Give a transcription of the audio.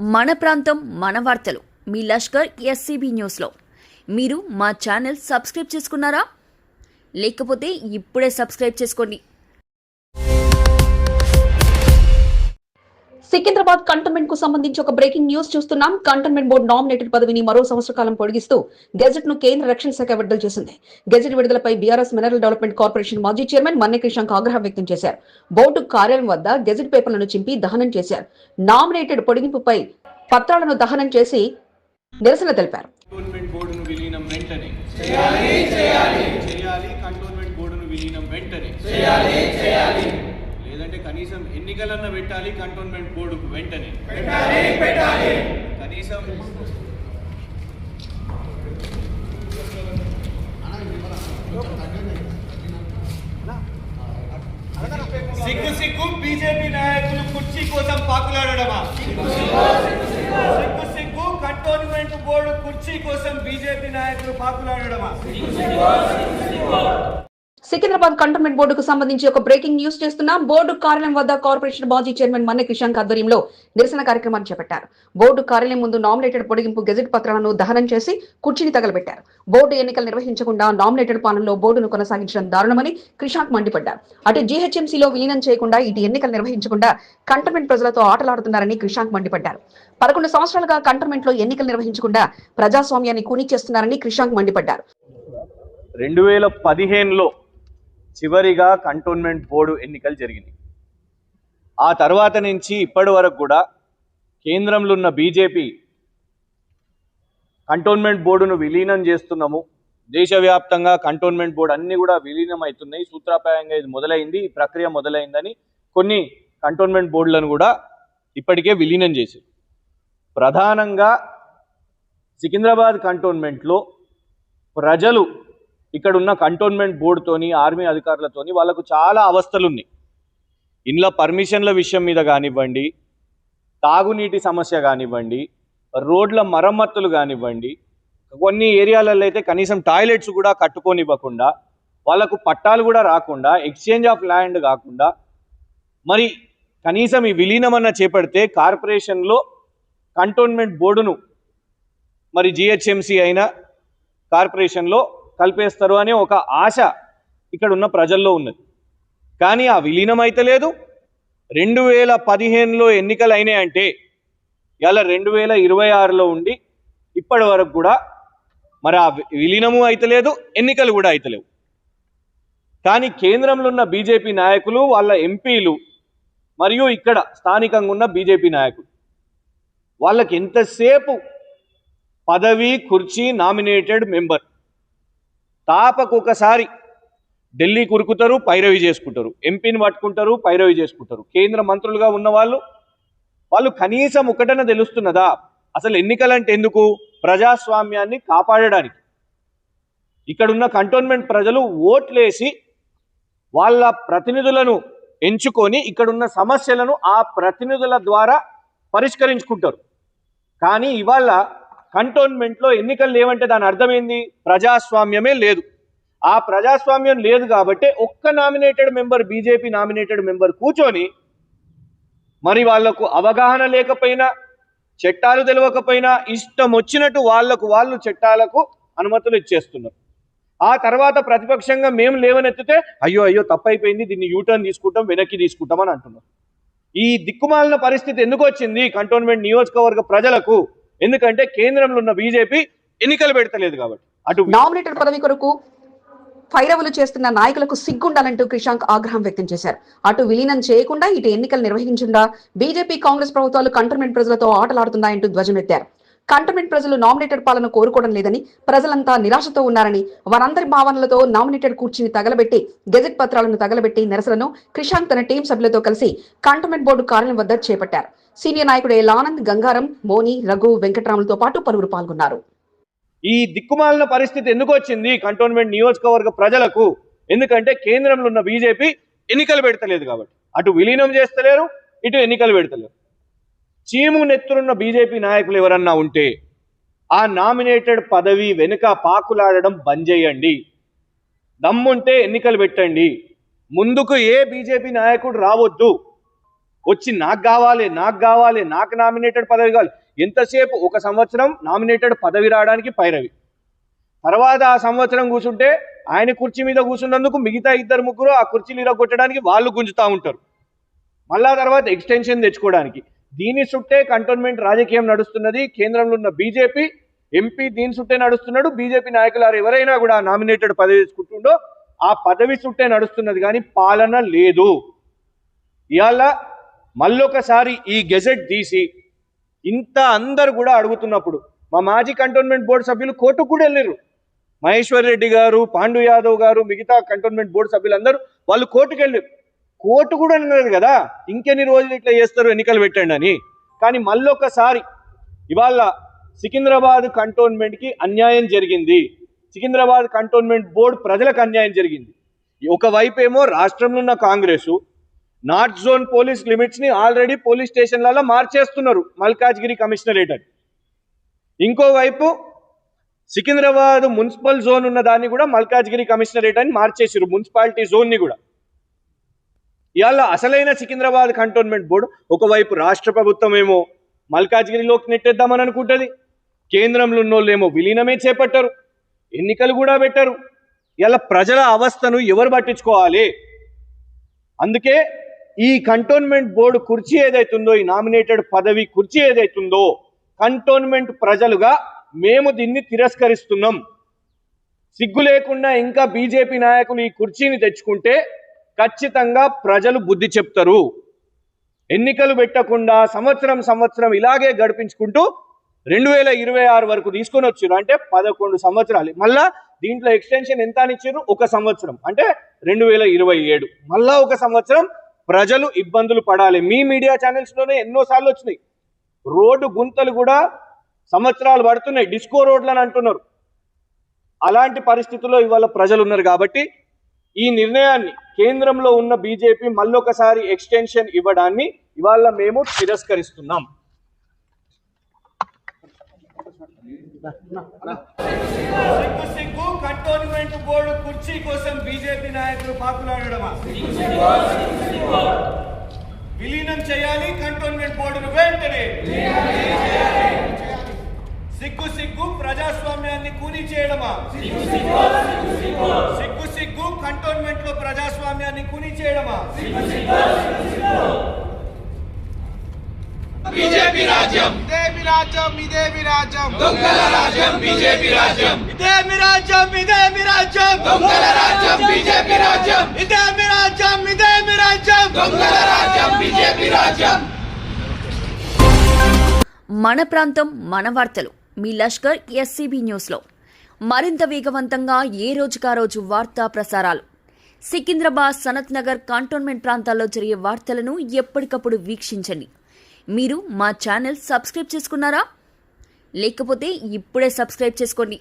మన ప్రాంతం మన వార్తలు. మీ లష్కర్ ఎస్సీబీ న్యూస్లో. మీరు మా ఛానల్ సబ్స్క్రైబ్ చేసుకున్నారా? లేకపోతే ఇప్పుడే సబ్స్క్రైబ్ చేసుకోండి. సికింద్రాబాద్ కంటోన్మెంట్కు సంబంధించి ఒక బ్రేకింగ్ న్యూస్ చూస్తున్నాం. కంటోన్మెంట్ బోర్డు నామినేటెడ్ పదవిని మరో సంవత్సర కాలం పొడిగిస్తూ గెజెట్ను కేంద్ర రక్షణ శాఖ విడుదల చేసింది. గెజెట్ విడుదలపై బీఆర్ఎస్ మినరల్ డెవలప్మెంట్ కార్పొరేషన్ మాజీ చైర్మన్ మన్నె కృష్ణంక్ ఆగ్రహం వ్యక్తం చేశారు. బోర్డు కార్యాలయం వద్ద గెజెట్ పేపర్లను చింపి దహనం చేశారు. నామినేటెడ్ పొడిగింపుపై పత్రాలను దహనం చేసి నిరసన తెలిపారు. కంటోన్మెంట్ బోర్డును విలీనం వెంటనే. లేదంటే కనీసం ఎన్నికలన్న పెట్టాలి కంటోన్మెంట్ బోర్డుకు వెంటనే. పెట్టాలి పెట్టాలి. కనీసం సిగ్గు సిగ్గు బీజేపీ నాయకులు కుర్చీ కోసం పాకులాడడమా? సిగ్గు సిగ్గు కంటోన్మెంట్ బోర్డు కుర్చీ కోసం బీజేపీ నాయకులు పాకులాడడమా? సికింద్రాబాద్ కంటోన్మెంట్ బోర్డుకు సంబంధించి ఒక బ్రేకింగ్ న్యూస్ చేస్తున్నాం. బోర్డు కార్యాలయం వద్ద కార్పొరేషన్ మాజీ చైర్మన్ మన్నె కిషాంక్ ఆధ్వర్యంలో నిరసన కార్యక్రమాన్ని చేపట్టారు. బోర్డు కార్యాలయం ముందు నామినేటెడ్ పొడిగింపు గెజెట్ పత్రాలను దహనం చేసి కుర్చీని తగలబెట్టారు. బోర్డు ఎన్నికలు నిర్వహించకుండా నామినేటెడ్ పాలనలో బోర్డును కొనసాగించడం దారుణమని కృషాంక్ మండిపడ్డారు. అటు జీహెచ్ఎంసీలో విలీనం చేయకుండా ఇటు ఎన్నికలు నిర్వహించకుండా కంటోన్మెంట్ ప్రజలతో ఆటలాడుతున్నారని క్రిషాంక్ మండిపడ్డారు. పదకొండు సంవత్సరాలుగా కంటోన్మెంట్లో ఎన్నికలు నిర్వహించకుండా ప్రజాస్వామ్యాన్ని కూని చేస్తున్నారని క్రిషాంక్ మండిపడ్డారు. రెండు వేల పదిహేనులో చివరిగా కంటోన్మెంట్ బోర్డు ఎన్నికలు జరిగింది ఆ తర్వాత నుంచి ఇప్పటి వరకు కూడా కేంద్రంలో ఉన్న బీజేపీ కంటోన్మెంట్ బోర్డును విలీనం చేస్తున్నాము. దేశవ్యాప్తంగా కంటోన్మెంట్ బోర్డు అన్ని కూడా విలీనం అవుతున్నాయి సూత్రప్రాయంగా ఇది మొదలైంది ఈ ప్రక్రియ మొదలైందని కొన్ని కంటోన్మెంట్ బోర్డులను కూడా ఇప్పటికే విలీనం చేశారు. ప్రధానంగా సికింద్రాబాద్ కంటోన్మెంట్లో ప్రజలు ఇక్కడ ఉన్న కంటోన్మెంట్ బోర్డుతోని ఆర్మీ అధికారులతోని వాళ్ళకు చాలా అవస్థలు ఉన్నాయి ఇండ్ల పర్మిషన్ల విషయం మీద కానివ్వండి తాగునీటి సమస్య కానివ్వండి రోడ్ల మరమ్మతులు కానివ్వండి కొన్ని ఏరియాలలో అయితే కనీసం టాయిలెట్స్ కూడా కట్టుకోనివ్వకుండా వాళ్ళకు పట్టాలు కూడా రాకుండా ఎక్స్చేంజ్ ఆఫ్ ల్యాండ్ కాకుండా మరి కనీసం ఈ విలీనమన్న చేపడితే కార్పొరేషన్లో కంటోన్మెంట్ బోర్డును మరి జిహెచ్ఎంసి అయినా కార్పొరేషన్లో కలిపేస్తారు అనే ఒక ఆశ ఇక్కడ ఉన్న ప్రజల్లో ఉన్నది. కానీ ఆ విలీనం అయితే లేదు. రెండు వేల పదిహేనులో ఎన్నికలు అయినాయి అంటే ఇలా రెండు వేల ఇరవై ఆరులో ఉండి ఇప్పటి వరకు కూడా మరి ఆ విలీనము విలీనము అయితలేదు ఎన్నికలు కూడా అయితలేవు కానీ కేంద్రంలో ఉన్న బీజేపీ నాయకులు వాళ్ళ ఎంపీలు మరియు ఇక్కడ స్థానికంగా ఉన్న బీజేపీ నాయకులు వాళ్ళకి ఎంతసేపు పదవి కుర్చీ నామినేటెడ్ మెంబర్ తాపకు ఒకసారి ఢిల్లీ కురుకుతారు పైరవి చేసుకుంటారు. ఎంపీని పట్టుకుంటారు పైరవి చేసుకుంటారు. కేంద్ర మంత్రులుగా ఉన్న వాళ్ళు వాళ్ళు కనీసం ఒకటన తెలుస్తున్నదా? అసలు ఎన్నికలంటే ఎందుకు? ప్రజాస్వామ్యాన్ని కాపాడడానికి. ఇక్కడున్న కంటోన్మెంట్ ప్రజలు ఓట్లేసి వాళ్ళ ప్రతినిధులను ఎంచుకొని ఇక్కడున్న సమస్యలను ఆ ప్రతినిధుల ద్వారా పరిష్కరించుకుంటారు. కానీ ఇవాళ కంటోన్మెంట్లో ఎన్నికలు లేవంటే దాని అర్థమైంది? ప్రజాస్వామ్యమే లేదు. ఆ ప్రజాస్వామ్యం లేదు కాబట్టి ఒక్క nominated member BJP nominated member కూర్చొని మరి వాళ్ళకు అవగాహన లేకపోయినా చట్టాలు తెలియకపోయినా ఇష్టం వచ్చినట్టు వాళ్ళకు వాళ్ళు చట్టాలకు అనుమతులు ఇచ్చేస్తున్నారు. ఆ తర్వాత ప్రతిపక్షంగా మేము లేవనెత్తితే అయ్యో అయ్యో తప్పైపోయింది దీన్ని యూటర్న్ తీసుకుంటాం వెనక్కి తీసుకుంటాం అని అంటున్నారు. ఈ దిక్కుమాలిన పరిస్థితి ఎందుకు వచ్చింది? కంటోన్మెంట్ నియోజకవర్గ ప్రజలకు ఎందుకంటే కేంద్రంలో ఉన్న బీజేపీ ఎన్నికలు పెడతలేదు కాబట్టి. అటు నామినేటెడ్ పదవి కొరకు ఫైరవులు చేస్తున్న నాయకులకు సిగ్గుండాలంటూ క్రిషాంక్ ఆగ్రహం వ్యక్తం చేశారు. అటు విలీనం చేయకుండా ఇటు ఎన్నికలు నిర్వహించకుండా బీజేపీ కాంగ్రెస్ ప్రభుత్వాలు కంటోన్మెంట్ ప్రజలతో ఆటలాడుతున్నాయంటూ ధ్వజమెత్తారు. కంటోన్మెంట్ ప్రజలు నామినేటెడ్ పాలన కోరుకోవడం లేదని ప్రజలంతా నిరాశతో ఉన్నారని వారందరి భావనలతో నామినేటెడ్ కూర్చిని తగలబెట్టి గెజెట్ పత్రాలను తగలబెట్టి నిరసనను క్రిషాంక్ తన టీం సభ్యులతో కలిసి కంటోన్మెంట్ బోర్డు కార్యాలయం వద్ద చేపట్టారు. సీనియర్ నాయకుడు ఎల్ గంగారం మోని రఘు వెంకటరాములతో పాటు పలువురు పాల్గొన్నారు. ఈ దిక్కుమాలిన పరిస్థితి ఎందుకు వచ్చింది? కంటోన్మెంట్ నియోజకవర్గ ప్రజలకు ఎందుకంటే కేంద్రంలో ఉన్న బీజేపీ ఎన్నికలు పెడతలేదు కాబట్టి. అటు విలీనం చేస్తలేరు ఇటు ఎన్నికలు పెడతలేరు. చీము నెత్తురున్న బీజేపీ నాయకులు ఎవరన్నా ఉంటే ఆ నామినేటెడ్ పదవి వెనుక పాకులాడడం బంద్ చేయండి. దమ్ముంటే ఎన్నికలు పెట్టండి. ముందుకు ఏ బీజేపీ నాయకుడు రావద్దు. వచ్చి నాకు కావాలి నాకు కావాలి నాకు నామినేటెడ్ పదవి కావాలి. ఎంతసేపు? ఒక సంవత్సరం నామినేటెడ్ పదవి రావడానికి పైరవి. తర్వాత ఆ సంవత్సరం కూర్చుంటే ఆయన కుర్చీ మీద కూర్చున్నందుకు మిగతా ఇద్దరు ముగ్గురు ఆ కుర్చీలు ఇరగొట్టడానికి వాళ్ళు గుంజుతూ ఉంటారు. మళ్ళా తర్వాత ఎక్స్టెన్షన్ తెచ్చుకోవడానికి. దీని చుట్టే కంటోన్మెంట్ రాజకీయం నడుస్తున్నది. కేంద్రంలో ఉన్న బీజేపీ ఎంపీ దీని చుట్టే నడుస్తున్నాడు. బీజేపీ నాయకులు ఎవరైనా కూడా నామినేటెడ్ పదవి తీసుకుంటుండో ఆ పదవి చుట్టే నడుస్తున్నది కానీ పాలన లేదు. ఇవాళ మళ్ళొకసారి ఈ గెజెట్ తీసి ఇంత అందరు కూడా అడుగుతున్నప్పుడు మా మాజీ కంటోన్మెంట్ బోర్డు సభ్యులు కోర్టుకు కూడా వెళ్ళారు మహేశ్వర్ రెడ్డి గారు పాండు యాదవ్ గారు మిగతా కంటోన్మెంట్ బోర్డు సభ్యులందరూ వాళ్ళు కోర్టుకు వెళ్ళారు కోర్టు కూడా అన్నది కదా? ఇంకెన్ని రోజులు ఇట్లా చేస్తారు? ఎన్నికలు పెట్టండి అని. కానీ మళ్ళొకసారి ఇవాళ సికింద్రాబాద్ కంటోన్మెంట్కి అన్యాయం జరిగింది. సికింద్రాబాద్ కంటోన్మెంట్ బోర్డు ప్రజలకు అన్యాయం జరిగింది. ఒకవైపు ఏమో రాష్ట్రంలో ఉన్న కాంగ్రెస్ నార్త్ జోన్ పోలీస్ లిమిట్స్ని ఆల్రెడీ పోలీస్ స్టేషన్లలో మార్చేస్తున్నారు మల్కాజ్గిరి కమిషనరేట్ అని. ఇంకోవైపు సికింద్రాబాద్ మున్సిపల్ జోన్ ఉన్న దాన్ని కూడా మల్కాజ్గిరి కమిషనరేట్ అని మార్చేసారు మున్సిపాలిటీ జోన్ని కూడా. ఇవాళ అసలైన సికింద్రాబాద్ కంటోన్మెంట్ బోర్డు ఒకవైపు రాష్ట్ర ప్రభుత్వం ఏమో మల్కాజ్గిరిలోకి నెట్టేద్దామని అనుకుంటుంది. కేంద్రంలో ఉన్నోళ్ళు ఏమో విలీనమే చేపట్టారు. ఎన్నికలు కూడా పెట్టారు. ఇలా ప్రజల అవస్థను ఎవరు పట్టించుకోవాలి? అందుకే ఈ కంటోన్మెంట్ బోర్డు కుర్చీ ఏదైతుందో ఈ నామినేటెడ్ పదవి కుర్చీ ఏదైతుందో కంటోన్మెంట్ ప్రజలుగా మేము దీన్ని తిరస్కరిస్తున్నాం. సిగ్గు లేకుండా ఇంకా బీజేపీ నాయకులు ఈ కుర్చీని తెచ్చుకుంటే ఖచ్చితంగా ప్రజలు బుద్ధి చెప్తారు. ఎన్నికలు పెట్టకుండా సంవత్సరం సంవత్సరం ఇలాగే గడిపించుకుంటూ రెండు వేల ఇరవై ఆరు వరకు తీసుకొని వచ్చారు అంటే పదకొండు సంవత్సరాలు. మళ్ళా దీంట్లో ఎక్స్టెన్షన్ ఎంత అనిచ్చారు ఒక సంవత్సరం. అంటే రెండు వేల ఇరవై ఏడు. మళ్ళా ఒక సంవత్సరం ప్రజలు ఇబ్బందులు పడాలి. మీ మీడియా ఛానల్స్లోనే ఎన్నోసార్లు వచ్చినాయి. రోడ్డు గుంతలు కూడా సంవత్సరాలు పడుతున్నాయి. డిస్కో రోడ్లు అని అంటున్నారు. అలాంటి పరిస్థితుల్లో ఇవాళ ప్రజలు ఉన్నారు కాబట్టి ఈ నిర్ణయాన్ని కేంద్రంలో ఉన్న బీజేపీ మళ్ళొకసారి ఎక్స్టెన్షన్ ఇవ్వడాన్ని ఇవాళ మేము తిరస్కరిస్తున్నాం. సిగ్గు సిగ్గు కంటోన్మెంట్ బోర్డు కుర్చీ కోసం బీజేపీ నాయకులు పాకులాడమా విలీనం చేయాలి కంటోన్మెంట్ బోర్డును వెంటనే. సిగ్గు సిగ్గు ప్రజాస్వామ్యాన్ని కూలీ చేయడమా కంటోన్మెంట్లో ప్రజాస్వామ్యాన్ని కూని చేయడమా? బీజేపీ రాజ్యం. ఇదేమి రాజ్యం ఇదేమి రాజ్యం. దొంగల రాజ్యం బీజేపీ రాజ్యం. ఇదేమి రాజ్యం ఇదేమి రాజ్యం. దొంగల రాజ్యం బీజేపీ రాజ్యం. ఇదేమి రాజ్యం ఇదేమి రాజ్యం. దొంగల రాజ్యం బీజేపీ రాజ్యం. మన ప్రాంతం మన వార్తలు. మీ లష్కర్ ఎస్సీబీ న్యూస్లో. మరింత వేగవంతంగా ఏ రోజుకా రోజు వార్తా ప్రసారాలు? సికింద్రాబాద్ సనత్ నగర్ కంటోన్మెంట్ ప్రాంతాల్లో జరిగే వార్తలను ఎప్పటికప్పుడు వీక్షించండి. మీరు మా ఛానల్ సబ్స్క్రైబ్ చేసుకున్నారా? లేకపోతే ఇప్పుడే సబ్స్క్రైబ్ చేసుకోండి.